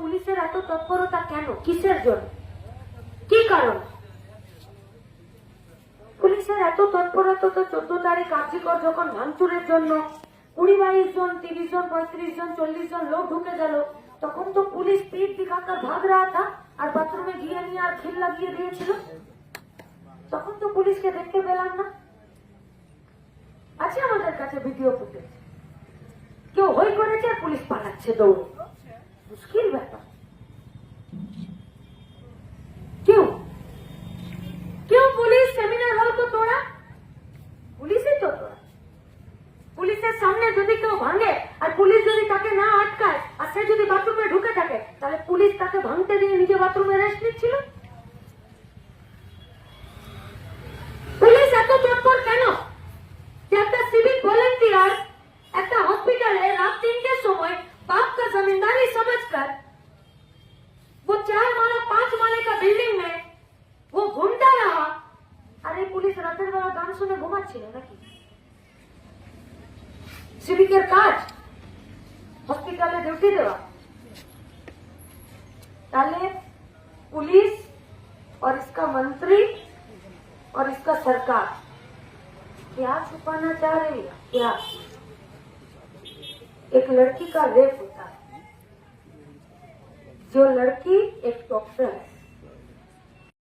পুলিশের এত তৎপরতা কেন? কিসের জন্য? কি কারণ? পুলিশের এত তৎপরতা তো চোদ্দ তারিখ কার্যকর যখন ভাঙচুরের জন্য কুড়ি বাইশ জন, তিরিশ জন, পঁয়ত্রিশ জন, চল্লিশ জন লোক ঢুকে গেল, তখন তো পুলিশ পিঠ দিখাকা ভাগ রা থা, আর বাথরুমে গিয়ে নিয়ে আর খিল লাগিয়ে দিয়েছিল। তখন তো পুলিশকে দেখতে পেলাম না। আছে আমাদের কাছে ভিডিও ফুটেজ। কেউ হই করেছে, পুলিশ পালাচ্ছে দৌড়ে। মুশকিল ব্যাপার। পুলিশের সামনে যদি কেউ ভাঙে আর পুলিশ যদি তাকে না আটকায় আর সে যদি বাথরুমে ঢুকে থাকে তাহলে পুলিশ তাকে ভাঙতে দিয়ে নিজে বাথরুমে রেস্ট নিচ্ছিল পুলিশ এত তৎপর কেন যে একটা সিভিক ভলেন্টিয়ার একটা হসপিটালে রাত তিনটের সময় बाप का जमींदारी समझकर वो चार माला पांच माले का बिल्डिंग में वो घूमता रहा अरे पुलिस রাতের বেলা গান শুনে ঘুমাচ্ছিল নাকি সিভিকের কাজ হসপিটালে ডিউটি দেওয়া তাহলে पुलिस और इसका मंत्री और इसका सरकार क्या छुपाना चाह रही है क्या एक लड़की का रेप होता है जो लड़की एक डॉक्टर है